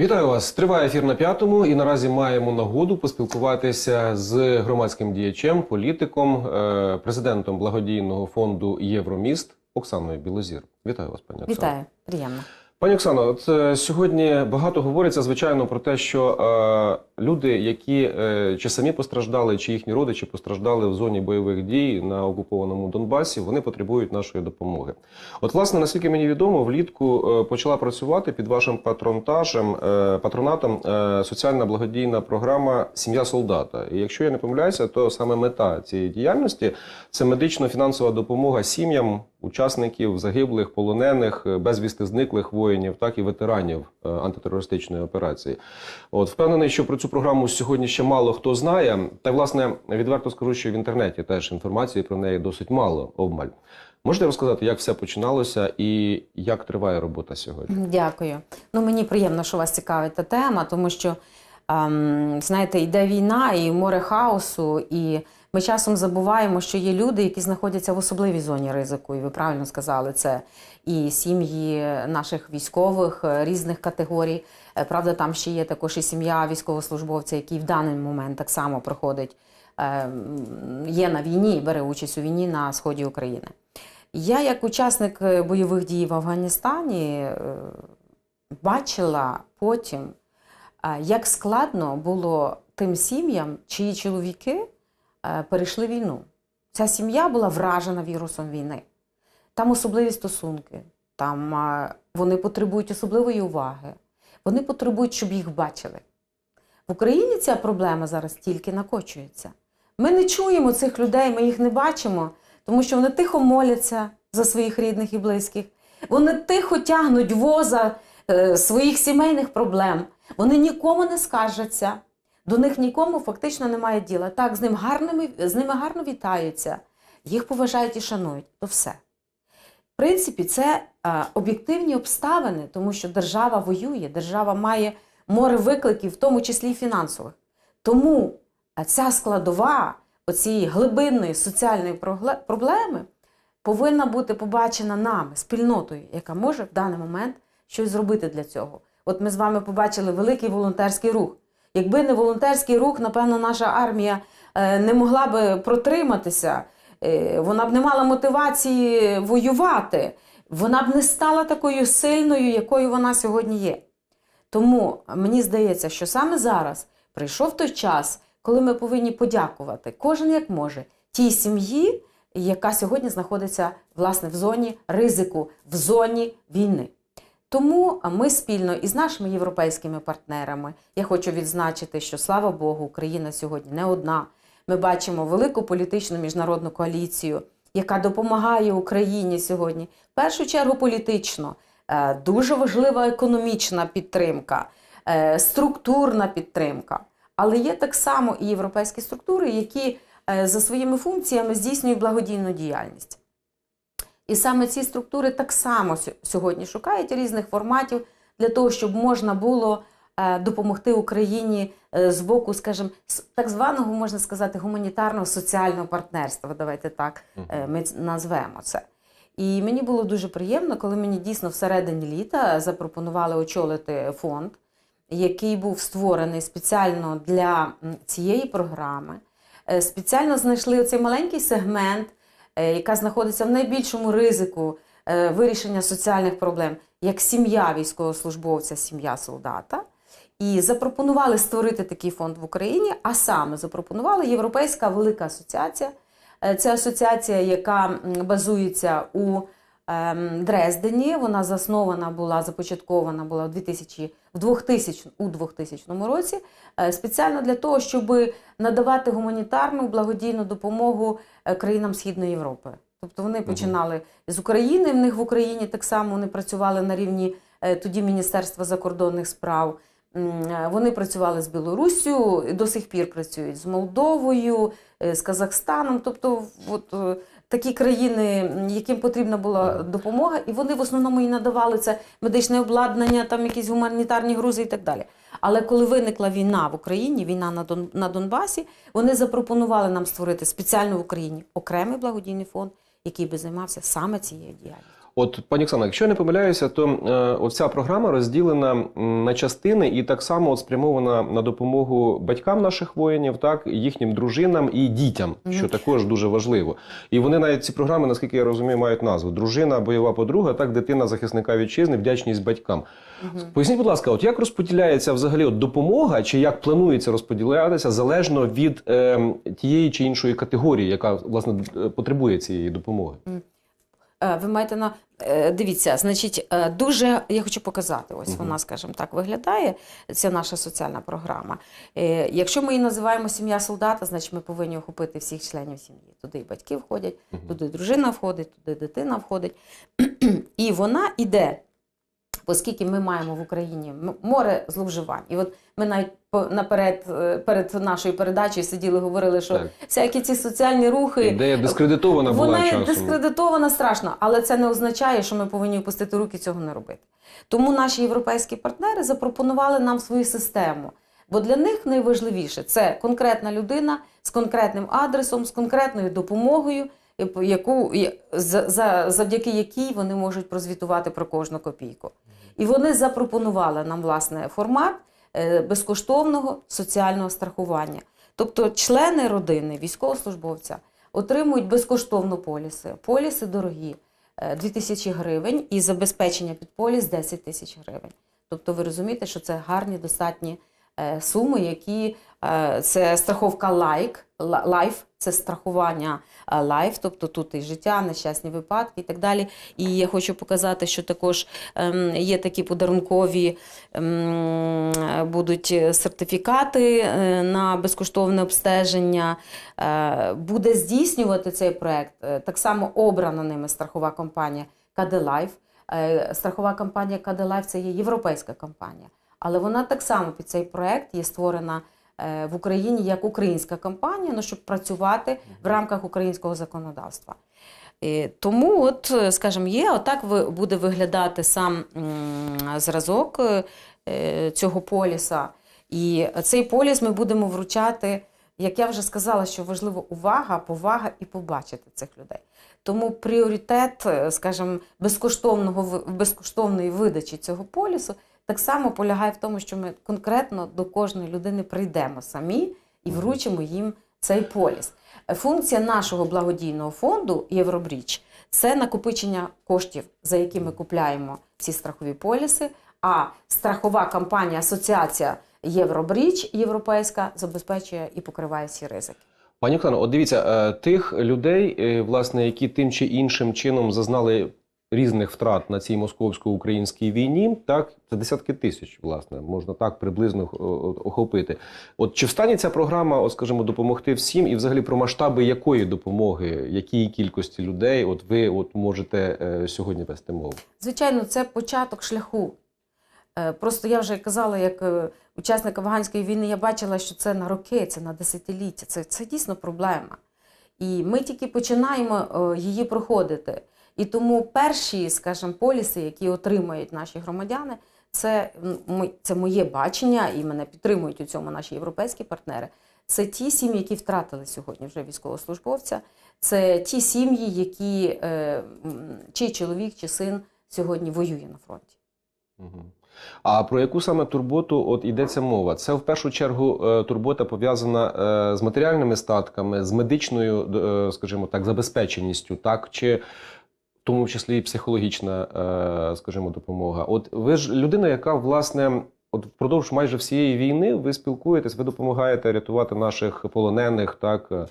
Вітаю вас! Триває ефір на п'ятому, і наразі маємо нагоду поспілкуватися з громадським діячем, політиком, е, президентом благодійного фонду Євроміст Оксаною Білозір. Вітаю вас, пані Оксана. Вітаю, приємно. Пані Оксано, от е, сьогодні багато говориться звичайно про те, що е, люди, які е, чи самі постраждали, чи їхні родичі постраждали в зоні бойових дій на окупованому Донбасі, вони потребують нашої допомоги. От, власне, наскільки мені відомо, влітку е, почала працювати під вашим патронтажем, е, патронатом е, соціальна благодійна програма Сім'я солдата. І якщо я не помиляюся, то саме мета цієї діяльності це медично-фінансова допомога сім'ям учасників загиблих, полонених, е, безвісти зниклих воїнів, так і ветеранів е, антитерористичної операції. От впевнений, що про цю програму сьогодні ще мало хто знає. Та власне відверто скажу, що в інтернеті теж інформації про неї досить мало обмаль. Можете розказати, як все починалося і як триває робота сьогодні? Дякую. Ну мені приємно, що вас цікавить та тема, тому що ем, знаєте, йде війна і море хаосу, і ми часом забуваємо, що є люди, які знаходяться в особливій зоні ризику. І ви правильно сказали, це і сім'ї наших військових е, різних категорій. Е, Правда, там ще є також і сім'я військовослужбовця, який в даний момент так само проходить, ем, є на війні бере участь у війні на сході України. Я, як учасник е, бойових дій в Афганістані, е, бачила потім, е, як складно було тим сім'ям, чиї чоловіки е, перейшли війну. Ця сім'я була вражена вірусом війни. Там особливі стосунки, там е, вони потребують особливої уваги, вони потребують, щоб їх бачили. В Україні ця проблема зараз тільки накочується. Ми не чуємо цих людей, ми їх не бачимо, тому що вони тихо моляться за своїх рідних і близьких. Вони тихо тягнуть воза е, своїх сімейних проблем. Вони нікому не скаржаться, до них нікому фактично немає діла. Так, з, ним гарними, з ними гарно вітаються, їх поважають і шанують. То все. В принципі, це об'єктивні обставини, тому що держава воює, держава має море викликів, в тому числі й фінансових. Тому ця складова оцієї глибинної соціальної проблеми повинна бути побачена нами, спільнотою, яка може в даний момент щось зробити для цього. От ми з вами побачили великий волонтерський рух. Якби не волонтерський рух, напевно, наша армія е, не могла би протриматися, е, вона б не мала мотивації воювати, вона б не стала такою сильною, якою вона сьогодні є. Тому мені здається, що саме зараз прийшов той час, коли ми повинні подякувати кожен як може тій сім'ї, яка сьогодні знаходиться власне в зоні ризику, в зоні війни. Тому ми спільно із нашими європейськими партнерами я хочу відзначити, що слава Богу, Україна сьогодні не одна. Ми бачимо велику політичну міжнародну коаліцію, яка допомагає Україні сьогодні. В першу чергу політично, Е, дуже важлива економічна підтримка, е, структурна підтримка. Але є так само і європейські структури, які е, за своїми функціями здійснюють благодійну діяльність. І саме ці структури так само сьогодні шукають різних форматів для того, щоб можна було е, допомогти Україні е, з боку, скажімо, так званого, можна сказати, гуманітарного соціального партнерства. Давайте так е, ми назвемо це. І мені було дуже приємно, коли мені дійсно всередині літа запропонували очолити фонд, який був створений спеціально для цієї програми. Спеціально знайшли оцей маленький сегмент, яка знаходиться в найбільшому ризику е, вирішення соціальних проблем, як сім'я військовослужбовця, сім'я солдата. І запропонували створити такий фонд в Україні, а саме запропонувала Європейська велика асоціація. Е, Це асоціація, яка базується у ем, Дрездені. Вона заснована була, започаткована була в 2000, в 2000, у 2000 році, е, спеціально для того, щоб надавати гуманітарну благодійну допомогу е, країнам Східної Європи. Тобто вони починали з України. В них в Україні так само вони працювали на рівні е, тоді Міністерства закордонних справ. Вони працювали з Білоруссю, до сих пір працюють з Молдовою, з Казахстаном. Тобто, от такі країни, яким потрібна була допомога, і вони в основному і надавали це медичне обладнання, там якісь гуманітарні грузи і так далі. Але коли виникла війна в Україні, війна на Дон на Донбасі, вони запропонували нам створити спеціально в Україні окремий благодійний фонд, який би займався саме цією діяльністю. От, пані Оксана, якщо я не помиляюся, то е, оця програма розділена на частини і так само от спрямована на допомогу батькам наших воїнів, так їхнім дружинам і дітям, що також дуже важливо. І вони навіть ці програми, наскільки я розумію, мають назву Дружина, бойова подруга, так дитина захисника вітчизни, вдячність батькам. Поясніть, будь ласка, от як розподіляється взагалі от допомога, чи як планується розподілятися залежно від е, тієї чи іншої категорії, яка власне е, потребує цієї допомоги? Е, Ви маєте на е, дивіться, значить, е, дуже я хочу показати. Ось угу. вона, скажімо так, виглядає. Це наша соціальна програма. Якщо ми її називаємо сім'я солдата, значить ми повинні охопити всіх членів сім'ї. Туди і батьки входять, угу. туди дружина входить, туди дитина входить. І вона іде, оскільки ми маємо в Україні море зловживань. І от ми навіть наперед е, перед нашою передачею сиділи, говорили, що Так. всякі ці соціальні рухи. Ідея дискредитована була Вона часом. дискредитована страшно, але це не означає, що ми повинні опустити руки цього не робити. Тому наші європейські партнери запропонували нам свою систему. Бо для них найважливіше це конкретна людина з конкретним адресом, з конкретною допомогою, яку, за- за- завдяки якій вони можуть прозвітувати про кожну копійку. І вони запропонували нам власне формат е, безкоштовного соціального страхування. Тобто члени родини військовослужбовця отримують безкоштовно поліси. Поліси дорогі 2 тисячі гривень і забезпечення під поліс 10 тисяч гривень. Тобто ви розумієте, що це гарні достатні е, суми, які е, це страховка лайк, лайф, це страхування е, лайф, тобто тут і життя, нещасні випадки і так далі. І я хочу показати, що також ем, є такі подарункові ем, будуть сертифікати е, на безкоштовне обстеження. Е, Буде здійснювати цей проект е, так само обрана ними страхова компанія Е, Страхова компанія KD – це є європейська компанія, але вона так само під цей проект є створена е, в Україні як українська компанія, ну, щоб працювати в рамках українського законодавства. Е, Тому, от, е, скажімо, є, отак буде виглядати сам зразок е, е, цього поліса. І цей поліс ми будемо вручати, як я вже сказала, що важливо увага, повага і побачити цих людей. Тому пріоритет, е, скажімо, безкоштовного безкоштовної видачі цього полісу так само полягає в тому, що ми конкретно до кожної людини прийдемо самі і вручимо їм цей поліс. Функція нашого благодійного фонду Євробріч це накопичення коштів, за які ми купляємо ці страхові поліси. А страхова компанія Асоціація Євробріч Європейська забезпечує і покриває всі ризики. Пані Оксано, от дивіться, е, тих людей, е, власне, які тим чи іншим чином зазнали різних втрат на цій московсько-українській війні, так це десятки тисяч, власне, можна так приблизно о- о- охопити. От чи встане ця програма, от скажімо, допомогти всім, і взагалі про масштаби якої допомоги, якій кількості людей, от ви от можете е, сьогодні вести мову? Звичайно, це початок шляху. Е, Просто я вже казала, як е, учасник афганської війни, я бачила, що це на роки, це на десятиліття. Це, це дійсно проблема. І ми тільки починаємо е, її проходити. І тому перші, скажімо, поліси, які отримають наші громадяни, це, це моє бачення, і мене підтримують у цьому наші європейські партнери. Це ті сім'ї, які втратили сьогодні вже військовослужбовця. Це ті сім'ї, які е, м, чий чоловік чи син сьогодні воює на фронті. А про яку саме турботу от йдеться мова? Це в першу чергу е, турбота пов'язана е, з матеріальними статками, з медичною, скажімо так, забезпеченістю, так чи тому числі і психологічна, е, скажімо, допомога. От ви ж людина, яка власне. От впродовж майже всієї війни ви спілкуєтесь, ви допомагаєте рятувати наших полонених, так е,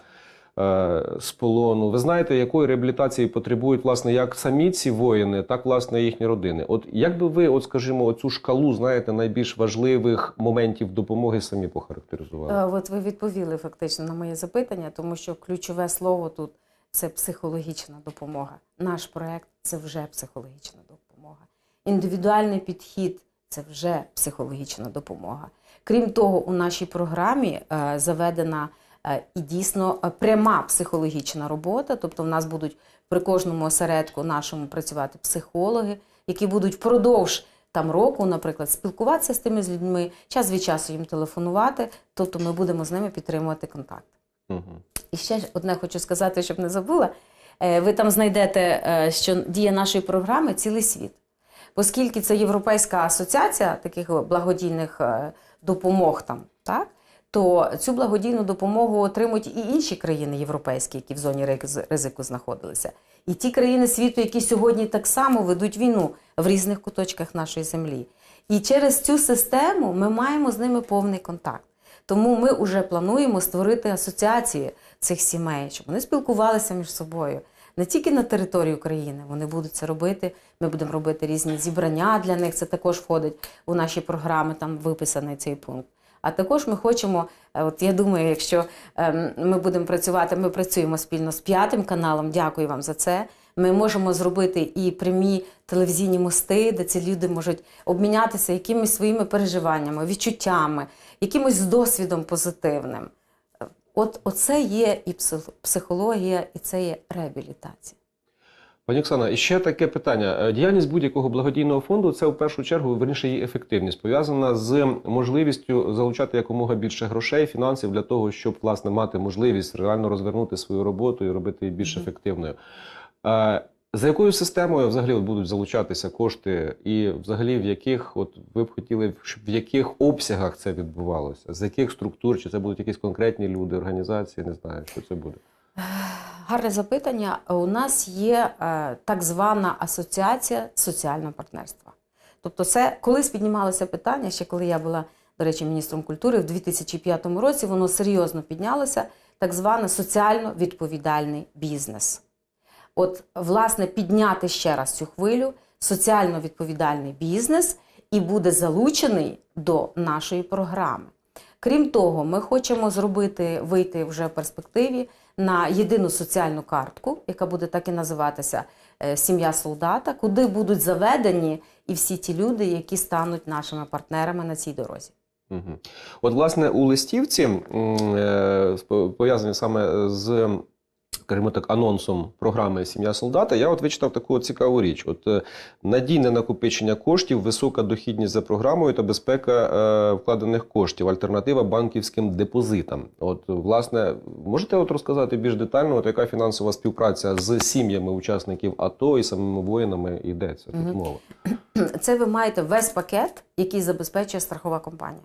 е, з полону. Ви знаєте, якої реабілітації потребують власне як самі ці воїни, так власне їхні родини. От як би ви, от скажімо, оцю шкалу знаєте найбільш важливих моментів допомоги самі похарактеризували? От ви відповіли фактично на моє запитання, тому що ключове слово тут це психологічна допомога. Наш проект це вже психологічна допомога. Індивідуальний підхід це вже психологічна допомога. Крім того, у нашій програмі е, заведена е, і дійсно е, пряма психологічна робота. Тобто, в нас будуть при кожному осередку нашому працювати психологи, які будуть впродовж там року, наприклад, спілкуватися з тими з людьми, час від часу їм телефонувати. Тобто, ми будемо з ними підтримувати контакт. Угу. І ще одне хочу сказати, щоб не забула. е, ви там знайдете, е, що дія нашої програми цілий світ. Оскільки це Європейська асоціація таких благодійних е, допомог там, так? то цю благодійну допомогу отримують і інші країни європейські, які в зоні риз- ризику знаходилися. І ті країни світу, які сьогодні так само ведуть війну в різних куточках нашої землі. І через цю систему ми маємо з ними повний контакт. Тому ми вже плануємо створити асоціації цих сімей, щоб вони спілкувалися між собою. Не тільки на території України вони будуть це робити. Ми будемо робити різні зібрання для них. Це також входить у наші програми, там виписаний цей пункт. А також ми хочемо, е, от я думаю, якщо ем, ми будемо працювати, ми працюємо спільно з п'ятим каналом. Дякую вам за це. Ми можемо зробити і прямі телевізійні мости, де ці люди можуть обмінятися якимись своїми переживаннями, відчуттями, якимось досвідом позитивним. Е, От оце є і псих- психологія, і це є реабілітація. Пані Оксана, ще таке питання. Е, Діяльність будь-якого благодійного фонду це в першу чергу верніше її ефективність пов'язана з можливістю залучати якомога більше грошей, фінансів для того, щоб власне мати можливість реально розвернути свою роботу і робити її більш ефективною. За якою системою взагалі от будуть залучатися кошти, і взагалі в яких от ви б хотіли, щоб в яких обсягах це відбувалося? З яких структур? Чи це будуть якісь конкретні люди, організації? Не знаю, що це буде. Гарне запитання. У нас є е, так звана асоціація соціального партнерства. Тобто, це колись піднімалося питання, ще коли я була, до речі, міністром культури в 2005 році, воно серйозно піднялося, так званий соціально відповідальний бізнес. От, власне, підняти ще раз цю хвилю, соціально відповідальний бізнес і буде залучений до нашої програми. Крім того, ми хочемо зробити вийти вже в перспективі на єдину соціальну картку, яка буде так і називатися е, Сім'я солдата, куди будуть заведені і всі ті люди, які стануть нашими партнерами на цій дорозі. От, власне, у листівці, е, пов'язані саме з, скажімо так, анонсом програми Сім'я солдата, я от вичитав таку цікаву річ: от е, надійне накопичення коштів, висока дохідність за програмою та безпека е, вкладених коштів, альтернатива банківським депозитам. От, власне, можете от розказати більш детально, от яка фінансова співпраця з сім'ями учасників АТО і самими воїнами йдеться тут Мгм. мова? Це ви маєте весь пакет, який забезпечує страхова компанія.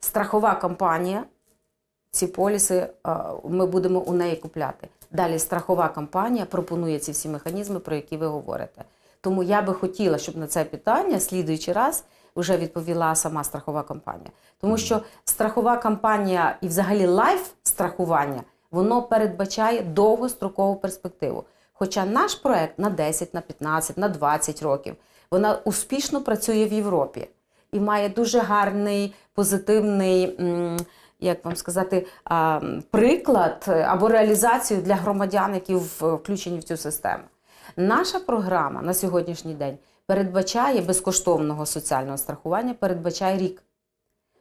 Страхова компанія, ці поліси, е, ми будемо у неї купляти. Далі страхова компанія пропонує ці всі механізми, про які ви говорите. Тому я би хотіла, щоб на це питання, слідуючий раз, вже відповіла сама страхова компанія. Тому що страхова компанія і взагалі лайф страхування, воно передбачає довгострокову перспективу. Хоча наш проект на 10, на 15, на 20 років, вона успішно працює в Європі і має дуже гарний позитивний, м, як вам сказати, приклад або реалізацію для громадян, які включені в цю систему. Наша програма на сьогоднішній день передбачає безкоштовного соціального страхування, передбачає рік.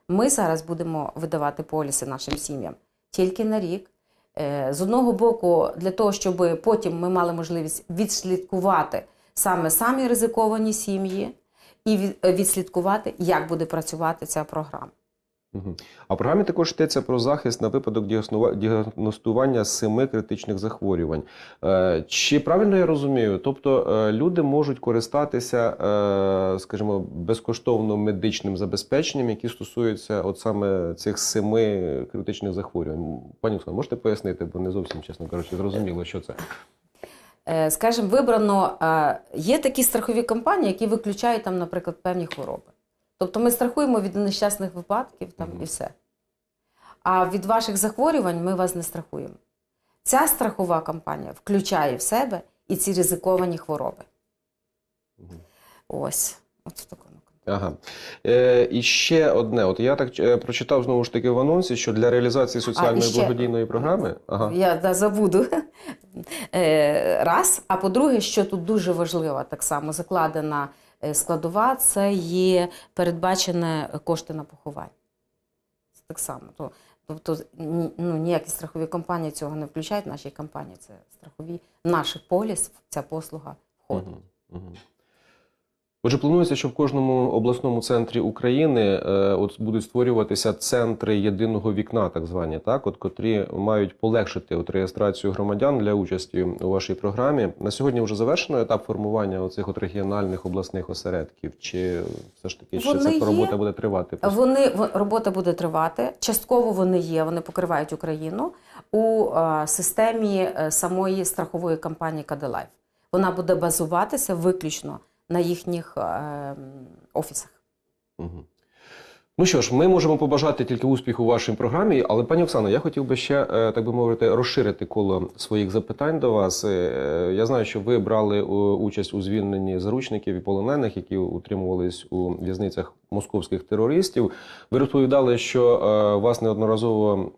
Ми зараз будемо видавати поліси нашим сім'ям тільки на рік. Е, З одного боку, для того, щоб потім ми мали можливість відслідкувати саме самі ризиковані сім'ї і відслідкувати, як буде працювати ця програма. А в програмі також йдеться про захист на випадок діагностува- діагностування семи критичних захворювань. Е, Чи правильно я розумію? Тобто е, люди можуть користатися, е, скажімо, безкоштовно медичним забезпеченням, які стосуються от саме цих семи критичних захворювань. Пані Оксано, можете пояснити, бо не зовсім, чесно кажучи, зрозуміло, що це. Скажімо, вибрано є такі страхові компанії, які виключають там, наприклад, певні хвороби. Тобто ми страхуємо від нещасних випадків там і все. А від ваших захворювань ми вас не страхуємо. Ця страхова компанія включає в себе і ці ризиковані хвороби. Ось, от в такому. Ага. Е, і ще одне. От я так е, прочитав знову ж таки в анонсі, що для реалізації соціальної ще- благодійної програми. Ага. Я да, забуду. Е, Раз. А по-друге, що тут дуже важливо, так само закладена складова, це є передбачені кошти на поховання. Це так само. Тобто ну, ніякі страхові компанії цього не включають. Наші компанії це страхові. Наш поліс, ця послуга входить. Угу, мгм. Отже, планується, що в кожному обласному центрі України е, от будуть створюватися центри єдиного вікна, так звані, так, от котрі мають полегшити от реєстрацію громадян для участі у вашій програмі. На сьогодні вже завершено етап формування оцих от регіональних обласних осередків, чи все ж таки ще ця робота буде тривати? Вони в- робота буде тривати. Частково вони є, вони покривають Україну у е, системі е, самої страхової компанії Каделайф. Вона буде базуватися виключно на їхніх е, офісах. Мгм. Ну що ж, ми можемо побажати тільки успіху вашій програмі, але пані Оксано, я хотів би ще, е, так би мовити, розширити коло своїх запитань до вас. Е, Я знаю, що ви брали участь у звільненні заручників і полонених, які утримувались у в'язницях московських терористів. Ви розповідали, що вас неодноразово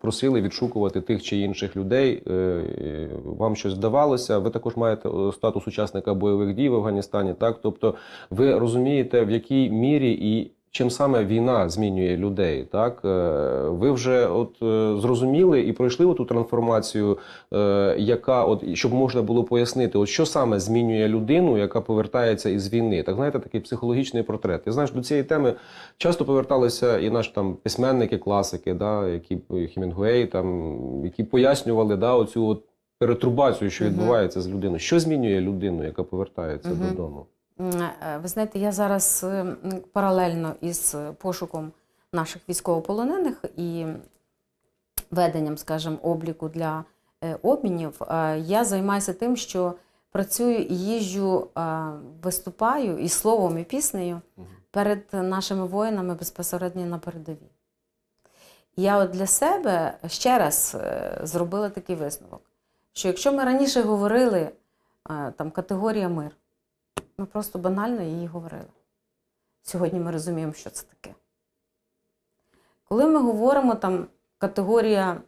просили відшукувати тих чи інших людей. Е, е, Вам щось вдавалося. Ви також маєте е, статус учасника бойових дій в Афганістані. Так, тобто, ви розумієте, в якій мірі і чим саме війна змінює людей. Так, Е, ви вже от е, зрозуміли і пройшли ту трансформацію, е, яка от щоб можна було пояснити, от що саме змінює людину, яка повертається із війни. Так знаєте, такий психологічний портрет. Я знаю, до цієї теми часто поверталися і наші там письменники, класики, да, які Хемінгуей, там які пояснювали да, оцю от перетрубацію, що відбувається з людиною. Що змінює людину, яка повертається додому? Е, Ви знаєте, я зараз е, паралельно із е, пошуком наших військовополонених і веденням, скажімо, обліку для обмінів, я займаюся тим, що працюю і їжджу, виступаю і словом, і піснею перед нашими воїнами безпосередньо на передовій. Я от для себе ще раз зробила такий висновок, що якщо ми раніше говорили там категорія мир, ми просто банально її говорили. Сьогодні ми розуміємо, що це таке. Коли ми говоримо там категорія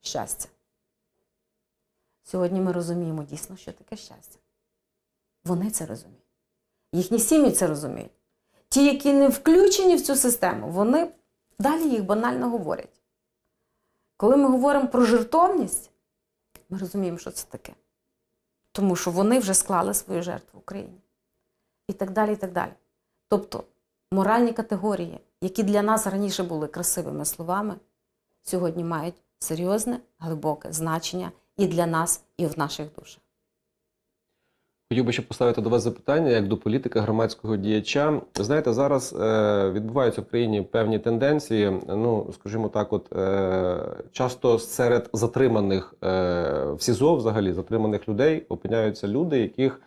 щастя, сьогодні ми розуміємо дійсно, що таке щастя. Вони це розуміють. Їхні сім'ї це розуміють. Ті, які не включені в цю систему, вони далі їх банально говорять. Коли ми говоримо про жертовність, ми розуміємо, що це таке. Тому що вони вже склали свою жертву Україні. І так далі, і так далі. Тобто моральні категорії, які для нас раніше були красивими словами, сьогодні мають серйозне, глибоке значення і для нас, і в наших душах. Хотів би ще поставити до вас запитання як до політика громадського діяча. Знаєте, зараз е, відбуваються в країні певні тенденції. Ну, скажімо так, от е, часто серед затриманих е, в СІЗО, взагалі затриманих людей, опиняються люди, яких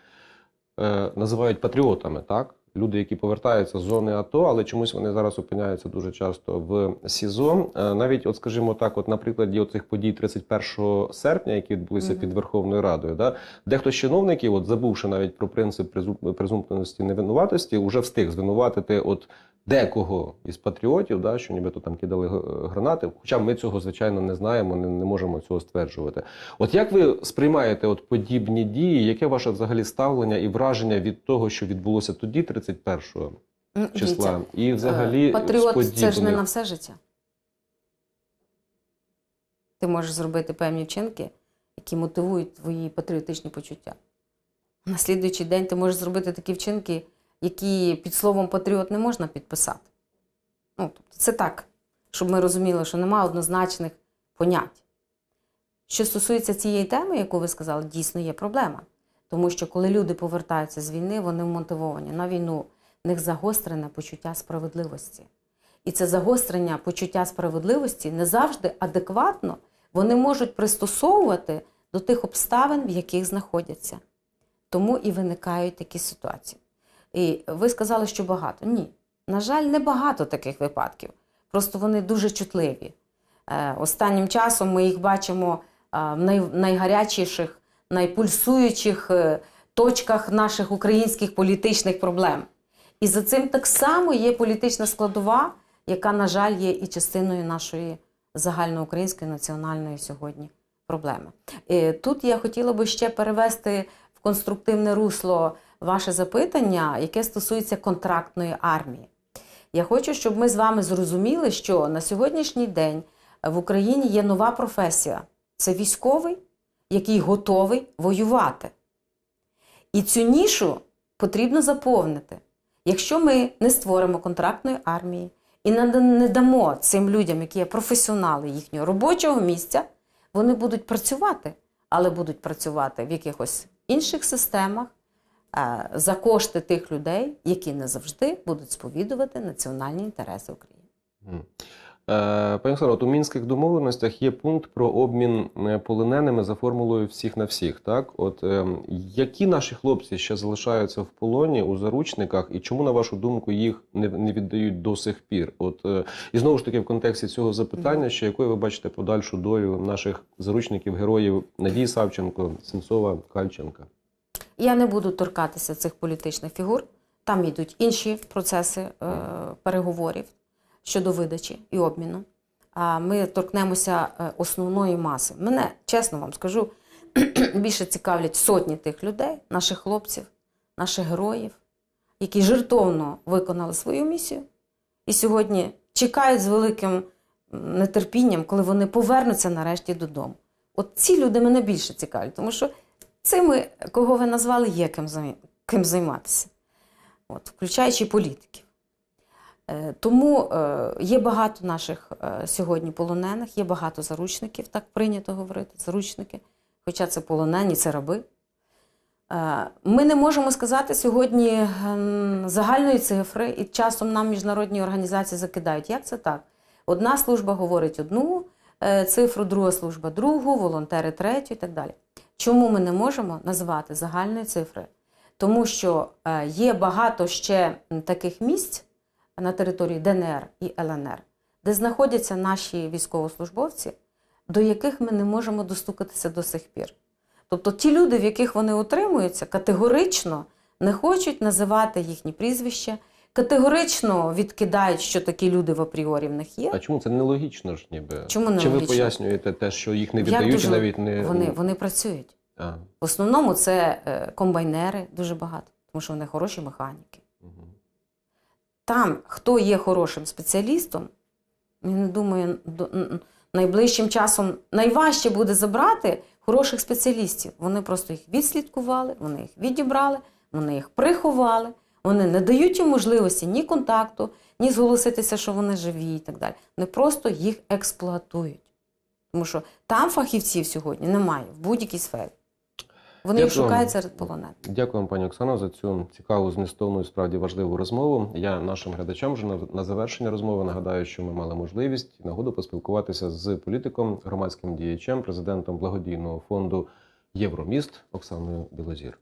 е, називають патріотами, так? Люди, які повертаються з зони АТО, але чомусь вони зараз опиняються дуже часто в СІЗО. Е, Навіть, от скажімо так, от на прикладі цих подій 31 серпня, які відбулися Мгм. під Верховною Радою, да, Дехто з чиновників, от забувши навіть про принцип презумпності невинуватості, вже встиг звинуватити от декого із патріотів, да, що нібито там кидали гранати. Хоча ми цього звичайно не знаємо, не, не можемо цього стверджувати. От як ви сприймаєте от подібні дії? Яке ваше взагалі ставлення і враження від того, що відбулося тоді, 31 М, числа, і взагалі Е, Патріот з це ж не на все життя. Ти можеш зробити певні вчинки, які мотивують твої патріотичні почуття. На слідуючий день ти можеш зробити такі вчинки, які під словом патріот не можна підписати. Ну, тобто це так, щоб ми розуміли, що немає однозначних понять. Що стосується цієї теми, яку ви сказали, дійсно є проблема. Тому що коли люди повертаються з війни, вони вмотивовані на війну, в них загострене почуття справедливості. І це загострення почуття справедливості не завжди адекватно вони можуть пристосовувати до тих обставин, в яких знаходяться. Тому і виникають такі ситуації. І ви сказали, що багато. Ні. На жаль, не багато таких випадків. Просто вони дуже чутливі. Е, Останнім часом ми їх бачимо е, в найгарячіших, найпульсуючих е, точках наших українських політичних проблем. І за цим так само є політична складова, яка, на жаль, є і частиною нашої загальноукраїнської національної сьогодні проблеми. Тут я хотіла би ще перевести в конструктивне русло ваше запитання, яке стосується контрактної армії. Я хочу, щоб ми з вами зрозуміли, що на сьогоднішній день в Україні є нова професія це військовий, який готовий воювати. І цю нішу потрібно заповнити. Якщо ми не створимо контрактної армії і не дамо цим людям, які є професіонали їхнього робочого місця, вони будуть працювати, але будуть працювати в якихось інших системах за кошти тих людей, які не завжди будуть сповідувати національні інтереси України. Е, Пані Оксано, от у мінських домовленостях є пункт про обмін е, полоненими за формулою всіх на всіх. Так, от е, які наші хлопці ще залишаються в полоні у заручниках, і чому, на вашу думку, їх не, не віддають до сих пір? От е, і знову ж таки, в контексті цього запитання, ще якою ви бачите подальшу долю наших заручників, героїв Надії Савченко, Сенцова, Кальченка? Я не буду торкатися цих політичних фігур. Там йдуть інші процеси е, переговорів щодо видачі і обміну. А ми торкнемося е, основної маси. Мене, чесно вам скажу, більше цікавлять сотні тих людей, наших хлопців, наших героїв, які жертовно виконали свою місію і сьогодні чекають з великим нетерпінням, коли вони повернуться нарешті додому. От ці люди мене більше цікавлять, тому що цими, кого ви назвали, є ким, займатися, От, включаючи політиків. Е, Тому е, є багато наших е, сьогодні полонених, є багато заручників, так прийнято говорити, заручники, хоча це полонені, це раби. Ми не можемо сказати сьогодні загальної цифри, і часом нам міжнародні організації закидають. Як це так? Одна служба говорить одну цифру, друга служба другу, волонтери третю і так далі. Чому ми не можемо назвати загальної цифри? Тому що е, є багато ще таких місць на території ДНР і ЛНР, де знаходяться наші військовослужбовці, до яких ми не можемо достукатися до сих пір. Тобто ті люди, в яких вони утримуються, категорично не хочуть називати їхні прізвища, категорично відкидають, що такі люди в апріорі в них є. А чому це нелогічно ж ніби? Чому Чи ви пояснюєте те, що їх не віддають, дуже і навіть не Вони, вони працюють. А, В основному це е, комбайнери дуже багато, тому що вони хороші механіки. Там, хто є хорошим спеціалістом, я не думаю, найближчим часом найважче буде забрати хороших спеціалістів. Вони просто їх відслідкували, вони їх відібрали, вони їх приховали, вони не дають їм можливості ні контакту, ні зголоситися, що вони живі і так далі. Вони просто їх експлуатують. Тому що там фахівців сьогодні немає в будь-якій сфері. Вони їх шукають серед полонених. Дякую пані Оксано, за цю цікаву, змістовну і справді важливу розмову. Я нашим глядачам вже на, на завершення розмови нагадаю, що ми мали можливість і нагоду поспілкуватися з політиком, громадським діячем, президентом благодійного фонду Євроміст Оксаною Білозір.